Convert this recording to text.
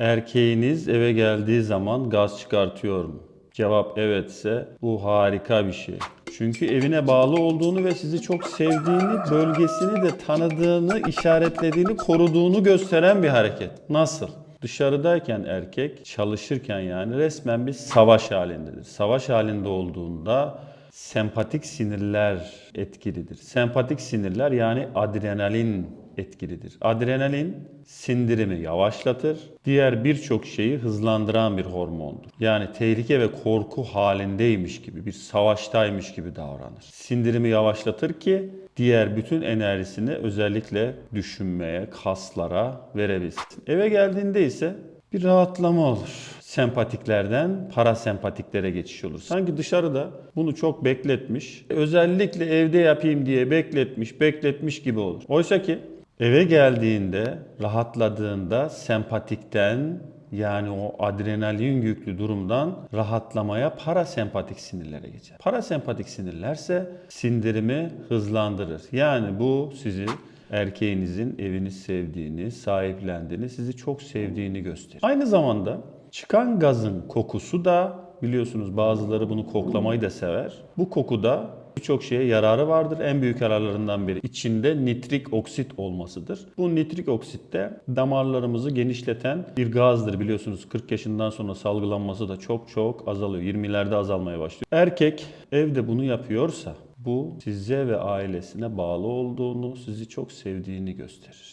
Erkeğiniz eve geldiği zaman gaz çıkartıyor mu? Cevap evetse bu harika bir şey. Çünkü evine bağlı olduğunu ve sizi çok sevdiğini, bölgesini de tanıdığını, işaretlediğini, koruduğunu gösteren bir hareket. Nasıl? Dışarıdayken erkek çalışırken yani resmen bir savaş halindedir. Savaş halinde olduğunda sempatik sinirler etkilidir. Sempatik sinirler yani adrenalin etkilidir. Adrenalin sindirimi yavaşlatır. Diğer birçok şeyi hızlandıran bir hormondur. Yani tehlike ve korku halindeymiş gibi, bir savaştaymış gibi davranır. Sindirimi yavaşlatır ki diğer bütün enerjisini özellikle düşünmeye, kaslara verebilsin. Eve geldiğinde ise bir rahatlama olur. Sempatiklerden parasempatiklere geçiş olur. Sanki dışarıda bunu çok bekletmiş, özellikle evde yapayım diye bekletmiş, bekletmiş gibi olur. Oysa ki eve geldiğinde, rahatladığında sempatikten yani o adrenalin yüklü durumdan rahatlamaya parasempatik sinirlere geçer. Parasempatik sinirlerse sindirimi hızlandırır. Yani bu sizi erkeğinizin evini sevdiğini, sahiplendiğini, sizi çok sevdiğini gösterir. Aynı zamanda çıkan gazın kokusu da biliyorsunuz bazıları bunu koklamayı da sever. Bu koku da birçok şeye yararı vardır. En büyük yararlarından biri içinde nitrik oksit olmasıdır. Bu nitrik oksit de damarlarımızı genişleten bir gazdır biliyorsunuz. 40 yaşından sonra salgılanması da çok çok azalıyor. 20'lerde azalmaya başlıyor. Erkek evde bunu yapıyorsa bu size ve ailesine bağlı olduğunu, sizi çok sevdiğini gösterir.